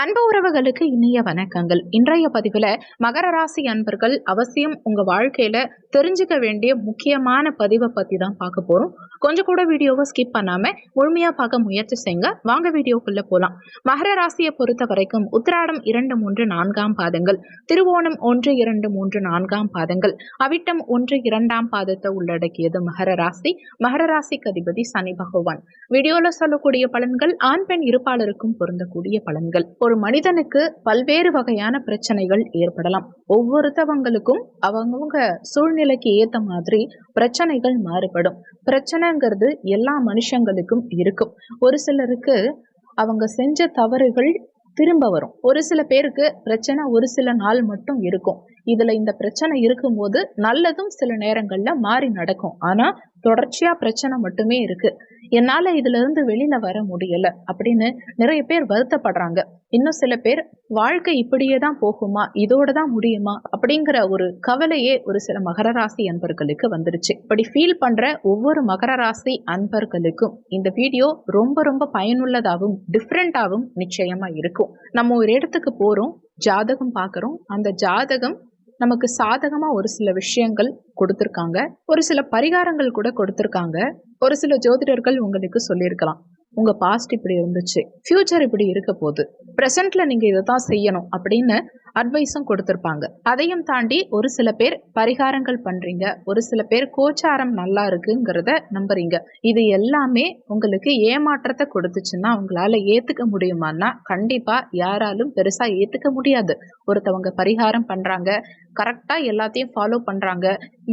அன்பு உறவுகளுக்கு இனிய வணக்கங்கள். இன்றைய பதிவில் மகர ராசி அன்பர்கள் அவசியம் உங்க வாழ்க்கையில தெரிஞ்சுக்க வேண்டிய முக்கியமான பதிவை பத்தி தான் பார்க்க போறோம். கொஞ்சம் கூட வீடியோவை ஸ்கிப் பண்ணாம முழுமையா பார்க்க முயற்சி செய்யுங்க வாங்க வீடியோக்குள்ள போலாம். மகர ராசியை பொறுத்த வரைக்கும் உத்திராடம் இரண்டு மூன்று நான்காம் பாதங்கள். திருவோணம் ஒன்று இரண்டு மூன்று நான்காம் பாதங்கள். அவிட்டம் ஒன்று இரண்டாம் பாதத்தை உள்ளடக்கியது மகர ராசி. மகர ராசிக்கு அதிபதி சனி பகவான். வீடியோவில் சொல்லக்கூடிய பலன்கள் ஆண் பெண் இருப்பாளருக்கும் பொருந்தக்கூடிய பலன்கள். ஒரு மனிதனுக்கு பல்வேறு வகையான பிரச்சனைகள் ஏற்படலாம். ஒவ்வொருத்தவங்களுக்கும் அவங்கவுங்க சூழ்நிலைக்கு ஏத்த மாதிரி பிரச்சனைகள் மாறுபடும். பிரச்சனைங்கிறது எல்லா மனுஷங்களுக்கும் இருக்கும். ஒரு சிலருக்கு அவங்க செஞ்ச தவறுகள் திரும்ப வரும். ஒரு சில பேருக்கு பிரச்சனை ஒரு சில நாள் மட்டும் இருக்கும். இதுல இந்த பிரச்சனை இருக்கும்போது நல்லதும் சில நேரங்கள்ல மாறி நடக்கும். ஆனா தொடர்ச்சியா பிரச்சனை மட்டுமே இருக்கு. என்னால இதுல இருந்து வெளியில வர முடியல அப்படின்னு நிறைய பேர் வருத்தப்படுறாங்க. இன்னும் சில பேர் வாழ்க்கை இப்படியே தான் போகுமா? இதோட தான் முடியுமா? அப்படிங்கிற ஒரு கவலையே ஒரு சில மகர ராசி அன்பர்களுக்கு வந்துருச்சு. இப்படி ஃபீல் பண்ற ஒவ்வொரு மகர ராசி அன்பர்களுக்கும் இந்த வீடியோ ரொம்ப ரொம்ப பயனுள்ளதாகவும் டிஃப்ரெண்டாகவும் நிச்சயமா இருக்கும். நம்ம ஒரு இடத்துக்கு போறோம் ஜாதகம் பார்க்குறோம். அந்த ஜாதகம் நமக்கு சாதகமாக ஒரு சில விஷயங்கள் கொடுத்துருக்காங்க. ஒரு சில பரிகாரங்கள் கூட கொடுத்துருக்காங்க. ஒரு சில ஜோதிடர்கள் உங்களுக்கு சொல்லியிருக்கலாம். உங்க பாஸ்ட் இப்படி இருந்துச்சு. ஃபியூச்சர் இப்படி இருக்க போகுது. ப்ரெசென்ட்ல நீங்க இதை தான் செய்யணும் அப்படின்னு அட்வைஸும் கொடுத்துருப்பாங்க. அதையும் தாண்டி ஒரு சில பேர் பரிகாரங்கள் பண்ணுறீங்க ஒரு சில பேர் கோச்சாரம் நல்லா இருக்குங்கிறத நம்புறீங்க. இது எல்லாமே உங்களுக்கு ஏமாற்றத்தை கொடுத்துச்சுன்னா உங்களால் ஏற்றுக்க முடியுமான்னா கண்டிப்பாக யாராலும் பெருசாக ஏற்றுக்க முடியாது. ஒருத்தவங்க பரிகாரம் பண்ணுறாங்க கரெக்டாக எல்லாத்தையும் ஃபாலோ பண்ணுறாங்க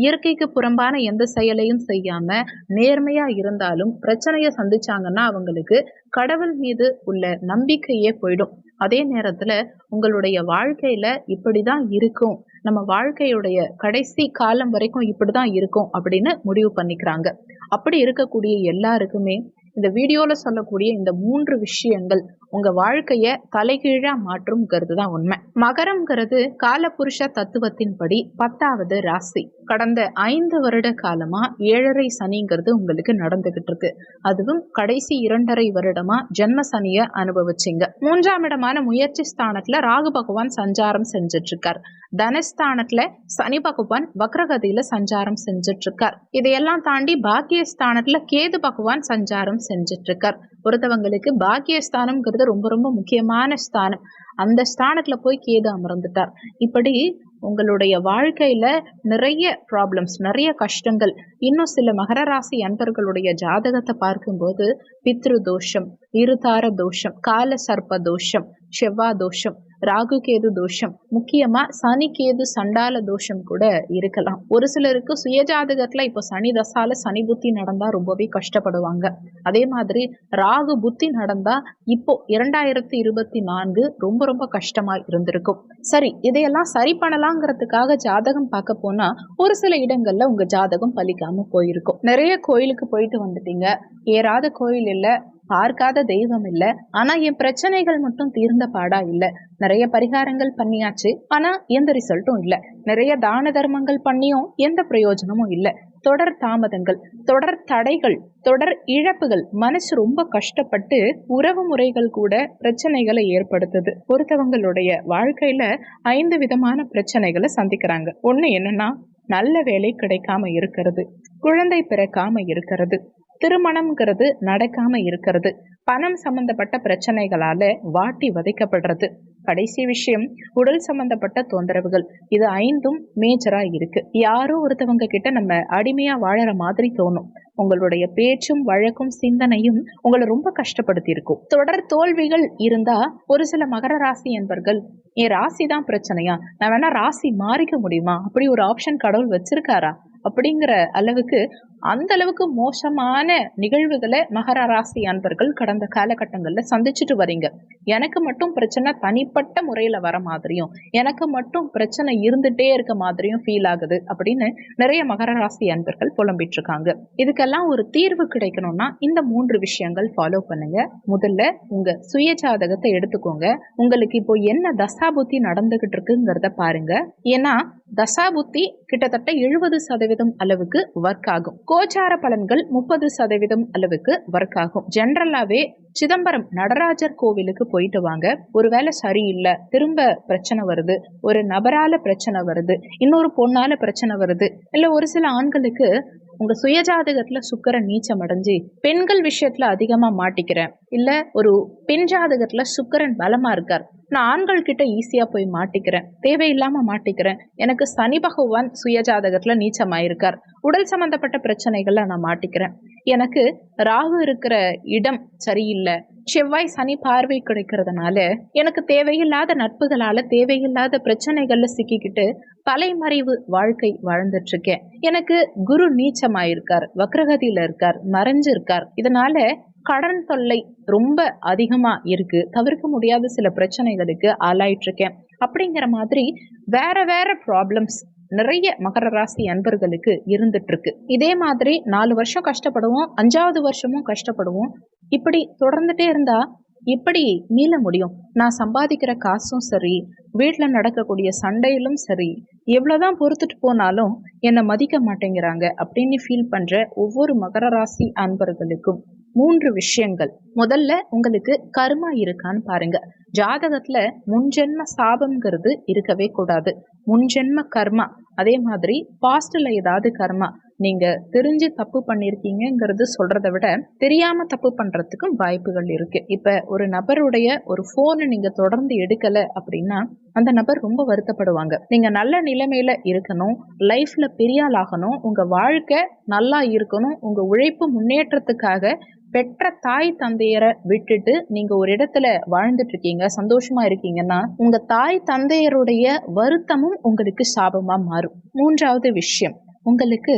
இயற்கைக்கு புறம்பான எந்த செயலையும் செய்யாமல் நேர்மையாக இருந்தாலும் பிரச்சனையை சந்திச்சாங்கன்னா அவங்களுக்கு கடவுள் மீது உள்ள நம்பிக்கையே போயிடும். அதே நேரத்துல உங்களுடைய வாழ்க்கையில இப்படிதான் இருக்கும். நம்ம வாழ்க்கையுடைய கடைசி காலம் வரைக்கும் இப்படிதான் இருக்கும் அப்படின்னு முடிவு பண்ணிக்கிறாங்க. அப்படி இருக்கக்கூடிய எல்லாருக்குமே இந்த வீடியோல சொல்லக்கூடிய இந்த மூன்று விஷயங்கள் உங்க வாழ்க்கைய தலைகீழா மாற்றும்ங்கிறது தான் உண்மை. மகரம்ங்கிறது காலபுருஷ தத்துவத்தின்படி பத்தாவது ராசி. கடந்த ஐந்து வருட காலமா ஏழரை சனிங்கிறது உங்களுக்கு நடந்துகிட்டு இருக்கு அதுவும் கடைசி இரண்டரை வருடமா ஜென்ம சனிய அனுபவிச்சிங்க. மூன்றாம் இடமான முயற்சி ஸ்தானத்துல ராகு பகவான் சஞ்சாரம் செஞ்சிட்டு இருக்கார் தனஸ்தானத்துல சனி பகவான் வக்ரகதியில சஞ்சாரம் செஞ்சிட்டு இருக்கார் இதையெல்லாம் தாண்டி பாக்கியஸ்தானத்துல கேது பகவான் சஞ்சாரம் செஞ்சிட்டு இருக்கார் பொறுத்தவங்களுக்கு பாக்கியஸ்தானம்ங்கிறது ரொம்ப ரொம்ப முக்கியமான ஸ்தானம். அந்த ஸ்தானத்துல போய் கேது அமர்ந்துட்டார். இப்படி உங்களுடைய வாழ்க்கையில நிறைய ப்ராப்ளம்ஸ் நிறைய கஷ்டங்கள் இன்னும் சில மகர ராசி அன்பர்களுடைய ஜாதகத்தை பார்க்கும்போது பித்ரு தோஷம் இருதார தோஷம் கால சர்ப்ப தோஷம் செவ்வா தோஷம் ராகு கேது தோஷம். முக்கியமா சனி கேது சண்டால தோஷம் கூட இருக்கலாம். ஒரு சிலருக்கு சுயஜாதகத்துல இப்போ சனி தசால சனி புத்தி நடந்தா ரொம்பவே கஷ்டப்படுவாங்க. அதே மாதிரி ராகு புத்தி நடந்தா இப்போ இரண்டாயிரத்தி இருபத்தி நான்கு ரொம்ப ரொம்ப கஷ்டமா இருந்திருக்கும். சரி இதையெல்லாம் சரி பண்ணலாங்கிறதுக்காக ஜாதகம் பார்க்க போனா ஒரு சில இடங்கள்ல உங்க ஜாதகம் பலிக்காம போயிருக்கும். நிறைய கோயிலுக்கு போயிட்டு வந்துட்டீங்க. ஏறாத கோயில் இல்லை. பார்க்காத தெய்வம் இல்லை. ஆனா என் பிரச்சனைகள் மட்டும் தீர்ந்த பாடா இல்லை. நிறைய பரிகாரங்கள் பண்ணியாச்சு. ஆனா எந்த ரிசல்ட்டும் இல்லை. நிறைய தான தர்மங்கள் பண்ணியும் எந்த பிரயோஜனமும் இல்லை. தொடர் தாமதங்கள் தொடர் தடைகள் தொடர் இழப்புகள். மனசு ரொம்ப கஷ்டப்பட்டு உறவு முறைகள் கூட பிரச்சனைகளை ஏற்படுத்துது. ஒருத்தவங்களுடைய வாழ்க்கையில ஐந்து விதமான பிரச்சனைகளை சந்திக்கிறாங்க. ஒண்ணு என்னன்னா நல்ல வேலை கிடைக்காம இருக்கிறது. குழந்தை பிறக்காம இருக்கிறது. திருமணம்ங்கிறது நடக்காம இருக்கிறது. பணம் சம்பந்தப்பட்ட பிரச்சனைகளால வாட்டி வதைக்கப்படுறது. கடைசி விஷயம் உடல் சம்பந்தப்பட்ட தொந்தரவுகள். இது ஐந்தும் மேஜரா இருக்கு. யாரோ ஒருத்தவங்க கிட்ட நம்ம அடிமையா வாழற மாதிரி தோணும். உங்களுடைய பேச்சும் வழக்கும் சிந்தனையும் உங்களை ரொம்ப கஷ்டப்படுத்தி இருக்கும் தொடர் தோல்விகள் இருந்தா ஒரு சில மகர ராசி என்பர்கள் என் ராசி தான் பிரச்சனையா? நான் வேணா ராசி மாறிக்க முடியுமா? அப்படி ஒரு ஆப்ஷன் கடவுள் வச்சிருக்காரா? அப்படிங்கிற அளவுக்கு அந்த அளவுக்கு மோசமான நிகழ்வுகளை மகர ராசி அன்பர்கள் கடந்த காலகட்டங்களில் சந்திச்சுட்டு வரீங்க. எனக்கு மட்டும் பிரச்சனை தனிப்பட்ட முறையில் வர மாதிரியும் எனக்கு மட்டும் பிரச்சனை இருந்துட்டே இருக்க மாதிரியும் ஃபீல் ஆகுது அப்படின்னு நிறைய மகர ராசி அன்பர்கள் புலம்பிட்டு இருக்காங்க இதுக்கெல்லாம் ஒரு தீர்வு கிடைக்கணும்னா இந்த மூன்று விஷயங்கள் ஃபாலோ பண்ணுங்க. முதல்ல உங்க சுய ஜாதகத்தை எடுத்துக்கோங்க. உங்களுக்கு இப்போ என்ன தசாபுத்தி நடந்துகிட்டு இருக்குங்கிறத பாருங்க. ஏன்னா தசாபுத்தி கிட்டத்தட்ட எழுபது சதவீதம் அளவுக்கு ஒர்க் ஆகும். கோச்சார பலன்கள் முப்பது சதவீதம் அளவுக்கு ஒர்க் ஆகும். ஜென்ரலாகவே சிதம்பரம் நடராஜர் கோவிலுக்கு போயிட்டு வாங்க. ஒருவேளை சரியில்லை திரும்ப பிரச்சனை வருது. ஒரு நபரால பிரச்சனை வருது. இன்னொரு பொண்ணால பிரச்சனை வருது. இல்ல ஒரு சில ஆண்களுக்கு உங்க சுயஜாதகத்துல சுக்கரன் நீச்சம் அடைஞ்சு பெண்கள் விஷயத்துல அதிகமா மாட்டிக்கிறேன். இல்ல ஒரு பெண் ஜாதகத்துல சுக்கரன் பலமா இருக்கார். நான் ஆண்கள் கிட்ட ஈஸியா போய் மாட்டிக்கிறேன். தேவையில்லாம மாட்டிக்கிறேன். எனக்கு சனி பகவான் சுயஜாதகத்துல நீச்சமாயிருக்கார். உடல் சம்பந்தப்பட்ட பிரச்சனைகள்ல நான் மாட்டிக்கிறேன். எனக்கு ராகு இருக்கிற இடம் சரியில்லை. செவ்வாய் சனி பார்வை கிடைக்கிறதுனால எனக்கு தேவையில்லாத நட்புகளால தேவையில்லாத பிரச்சனைகள்ல சிக்கிக்கிட்டு தலைமறைவு வாழ்க்கை வாழ்ந்துட்டு இருக்கேன் எனக்கு குரு நீச்சமாயிருக்கார் வக்ரகதியில இருக்கார் மறைஞ்சு இருக்கார் இதனால கடன் தொல்லை ரொம்ப அதிகமா இருக்கு. தவிர்க்க முடியாத சில பிரச்சனைகளுக்கு ஆளாயிட்டு இருக்கேன் அப்படிங்கிற மாதிரி வேற வேற ப்ராப்ளம்ஸ் நிறைய மகர ராசி அன்பர்களுக்கு இருந்துட்டு இருக்கு இதே மாதிரி நாலு வருஷம் கஷ்டப்படுவோம் அஞ்சாவது வருஷமும் கஷ்டப்படுவோம். இப்படி தொடர்ந்துட்டே இருந்தா எப்படி மீள முடியும்? நான் சம்பாதிக்கிற காசும் சரி வீட்டில் நடக்கக்கூடிய சண்டையிலும் சரி எவ்வளோதான் பொறுத்துட்டு போனாலும் என்னை மதிக்க மாட்டேங்கிறாங்க அப்படின்னு ஃபீல் பண்ற ஒவ்வொரு மகர ராசி அன்பர்களுக்கும். மூன்று விஷயங்கள். முதல்ல உங்களுக்கு கர்மா இருக்கான்னு பாருங்க. ஜாதகத்துல முன்ஜென்ம சாபம்ங்கிறது இருக்கவே கூடாது. முன்ஜென்ம கர்மா அதே மாதிரி பாஸ்டில் ஏதாவது கர்மா நீங்க தெரிஞ்சு தப்பு பண்ணியிருக்கீங்கங்கிறது சொல்றதை விட தெரியாம தப்பு பண்றதுக்கும் வாய்ப்புகள் இருக்கு. இப்ப ஒரு நபருடைய ஒரு போனை நீங்க தொடர்ந்து எடுக்கல அப்படின்னா அந்த நபர் ரொம்ப வருத்தப்படுவாங்க. நீங்க நல்ல நிலைமையில இருக்கணும் லைஃப்ல பெரியால் ஆகணும் உங்க வாழ்க்கை நல்லா இருக்கணும் உங்க உழைப்பு முன்னேற்றத்துக்காக பெற்ற தாய் தந்தையரை விட்டுட்டு நீங்க ஒரு இடத்துல வாழ்ந்துட்டு இருக்கீங்க சந்தோஷமா இருக்கீங்கன்னா உங்க தாய் தந்தையருடைய வருத்தமும் உங்களுக்கு சாபமா மாறும். மூன்றாவது விஷயம் உங்களுக்கு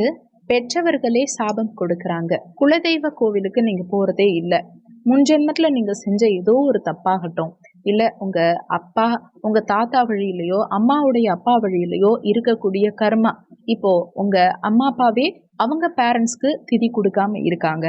பெற்றவர்களே சாபம் கொடுக்குறாங்க. குலதெய்வ கோவிலுக்கு நீங்க போறதே இல்லை. முன்ஜென்மத்தில் நீங்க செஞ்ச ஏதோ ஒரு தப்பாகட்டும் இல்ல உங்க அப்பா உங்க தாத்தா வழியிலையோ அம்மாவுடைய அப்பா வழியிலையோ இருக்கக்கூடிய கர்மா இப்போ உங்க அம்மா அப்பாவே அவங்க பேரண்ட்ஸ்க்கு திதி கொடுக்காம இருக்காங்க.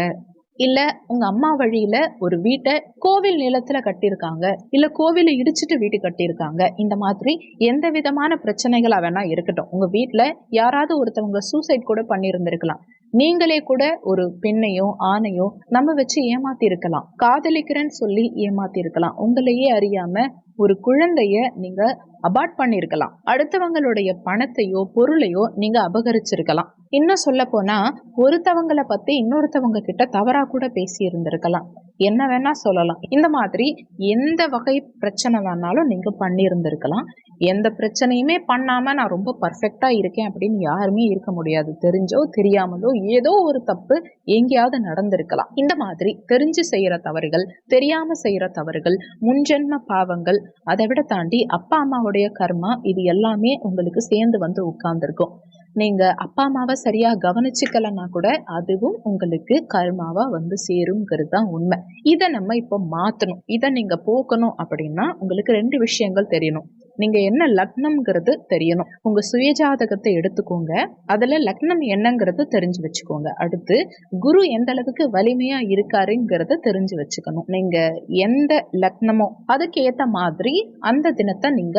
இல்ல உங்க அம்மா வழியில ஒரு வீட்டை கோவில் நிலத்துல கட்டியிருக்காங்க. இல்ல கோவிலை இடிச்சிட்டு வீட்டு கட்டியிருக்காங்க. இந்த மாதிரி எந்த விதமான பிரச்சனைகளா வேணா இருக்கட்டும். உங்க வீட்ல யாராவது ஒருத்தவங்க சூசைட் கூட பண்ணியிருந்திருக்கலாம். நீங்களே கூட ஒரு பெண்ணையோ ஆணையோ நம்ம வச்சு ஏமாத்தி இருக்கலாம் காதலிக்கிறேன்னு சொல்லி ஏமாத்தி இருக்கலாம் உங்களையே அறியாம ஒரு குழந்தைய நீங்க அபார்ட் பண்ணியிருக்கலாம் அடுத்தவங்களுடைய பணத்தையோ பொருளையோ நீங்க அபகரிச்சிருக்கலாம். இன்னும் சொல்ல போனா ஒருத்தவங்களை பத்தி இன்னொருத்தவங்க கிட்ட தவறா கூட பேசி இருந்திருக்கலாம் என்ன வேணா சொல்லலாம். இந்த மாதிரி எந்த வகை பிரச்சனை வேணாலும் நீங்கள் பண்ணியிருந்திருக்கலாம். எந்த பிரச்சனையுமே பண்ணாமல் நான் ரொம்ப பர்ஃபெக்டாக இருக்கேன் அப்படின்னு யாருமே இருக்க முடியாது. தெரிஞ்சோ தெரியாமலோ ஏதோ ஒரு தப்பு எங்கேயாவது நடந்திருக்கலாம். இந்த மாதிரி தெரிஞ்சு செய்கிற தவறுகள் தெரியாமல் செய்கிற தவறுகள் முன்ஜென்ம பாவங்கள் அதை விட தாண்டி அப்பா அம்மாவுடைய கர்மா இது எல்லாமே உங்களுக்கு சேர்ந்து வந்து உட்கார்ந்துருக்கும். நீங்க அப்பா அம்மாவை சரியா கவனிச்சுக்கலன்னா கூட அதுவும் உங்களுக்கு கர்மாவா வந்து சேருங்கிறது தான் உண்மை. இதை நம்ம இப்போ மாத்தணும். இதை நீங்க போக்கணும் அப்படின்னா உங்களுக்கு ரெண்டு விஷயங்கள் தெரியணும். நீங்க என்ன லக்னம்ங்கிறது தெரியணும். உங்க சுயஜாதகத்தை எடுத்துக்கோங்க. அதுல லக்னம் என்னங்கிறது தெரிஞ்சு வச்சுக்கோங்க. அடுத்து குரு எந்த அளவுக்கு வலிமையா இருக்காருங்கிறத தெரிஞ்சு வச்சுக்கணும். நீங்க எந்த லக்னமோ அதுக்கு ஏத்த மாதிரி அந்த தினத்தை நீங்க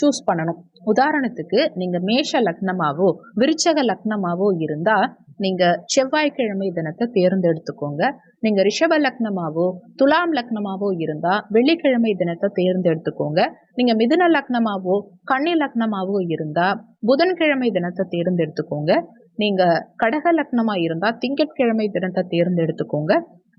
சூஸ் பண்ணணும். உதாரணத்துக்கு நீங்க மேஷ லக்னமாவோ விருச்சக லக்னமாவோ இருந்தா நீங்க செவ்வாய்க்கிழமை தினத்தை தேர்ந்தெடுத்துக்கோங்க. நீங்க ரிஷப லக்னமாவோ துலாம் லக்னமாவோ இருந்தா வெள்ளிக்கிழமை தினத்தை தேர்ந்தெடுத்துக்கோங்க. நீங்க மிதுன லக்னமாவோ கன்னி லக்னமாவோ இருந்தா புதன்கிழமை தினத்தை தேர்ந்தெடுத்துக்கோங்க. நீங்க கடக லக்னமா இருந்தா திங்கட்கிழமை தினத்தை தேர்ந்தெடுத்துக்கோங்க.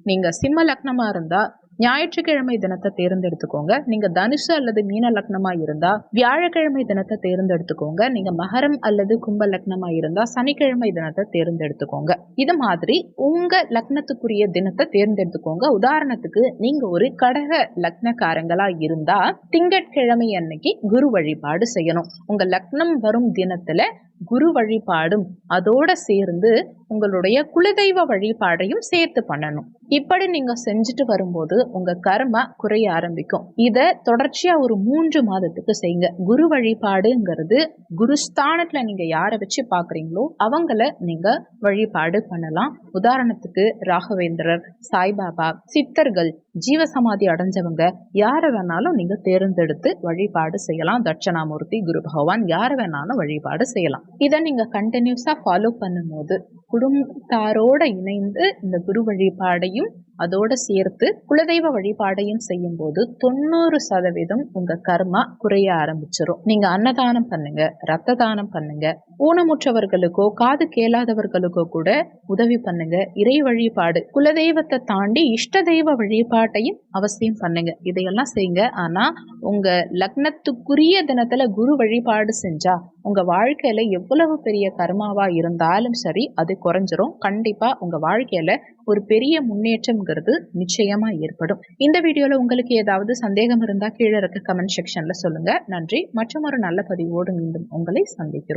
நீங்க சிம்ம லக்னமா இருந்தா ஞாயிற்றுக்கிழமை தினத்தை தேர்ந்தெடுத்துக்கோங்க. நீங்க தனுசு அல்லது மீன லக்னமா இருந்தா வியாழக்கிழமை தினத்தை தேர்ந்தெடுத்துக்கோங்க. நீங்க மகரம் அல்லது கும்ப லக்னமா இருந்தா சனிக்கிழமை தினத்தை தேர்ந்தெடுத்துக்கோங்க. இது மாதிரி உங்க லக்னத்துக்குரிய தினத்தை தேர்ந்தெடுத்துக்கோங்க. உதாரணத்துக்கு நீங்க ஒரு கடக லக்னக்காரங்களா இருந்தா திங்கட்கிழமை அன்னைக்கு குரு வழிபாடு செய்யணும். உங்க லக்னம் வரும் தினத்துல குரு வழிபாடும் அதோட சேர்ந்து உங்களுடைய குலதெய்வ வழிபாடையும் சேர்த்து பண்ணணும். இப்படி நீங்க செஞ்சுட்டு வரும்போது உங்க கர்ம குறைய ஆரம்பிக்கும். இத தொடர்ச்சியா ஒரு மூன்று மாதத்துக்கு செய்யுங்க குரு வழிபாடுங்கிறது குருஸ்தானத்துல நீங்க யாரை வச்சு பாக்குறீங்களோ அவங்கள நீங்க வழிபாடு பண்ணலாம். உதாரணத்துக்கு ராகவேந்திரர் சாய்பாபா சித்தர்கள் ஜீவசமாதி அடைஞ்சவங்க யாரை வேணாலும் நீங்க தேர்ந்தெடுத்து வழிபாடு செய்யலாம். தட்சணாமூர்த்தி குரு பகவான் யாரை வேணாலும் வழிபாடு செய்யலாம். இதை நீங்கள் கண்டினியூஸாக ஃபாலோ பண்ணும்போது குடும்பத்தாரோடு இணைந்து இந்த குரு வழிபாடையும் அதோடு சேர்த்து குலதெய்வ வழிபாடையும் செய்யும்போது தொண்ணூறு சதவீதம் உங்கள் கர்மா குறைய ஆரம்பிச்சிடும் நீங்கள் அன்னதானம் பண்ணுங்க ரத்த தானம் பண்ணுங்க ஊனமுற்றவர்களுக்கோ காது கேளாதவர்களுக்கோ கூட உதவி பண்ணுங்க. இறை வழிபாடு குலதெய்வத்தை தாண்டி இஷ்ட தெய்வ வழிபாட்டையும் அவசியம் பண்ணுங்க. இதையெல்லாம் செய்யுங்க. ஆனால் உங்கள் லக்னத்துக்குரிய தினத்தில் குரு வழிபாடு செஞ்சா உங்க வாழ்க்கையில எவ்வளவு பெரிய கர்மாவா இருந்தாலும் சரி அது குறைஞ்சிரும். கண்டிப்பா உங்க வாழ்க்கையில ஒரு பெரிய முன்னேற்றம்ங்கிறது நிச்சயமா ஏற்படும். இந்த வீடியோல உங்களுக்கு ஏதாவது சந்தேகம் இருந்தா கீழே இருக்க கமெண்ட் செக்ஷன்ல சொல்லுங்க. நன்றி. மற்றும் ஒரு நல்ல பதிவோடு மீண்டும் உங்களை சந்திக்கிறோம்.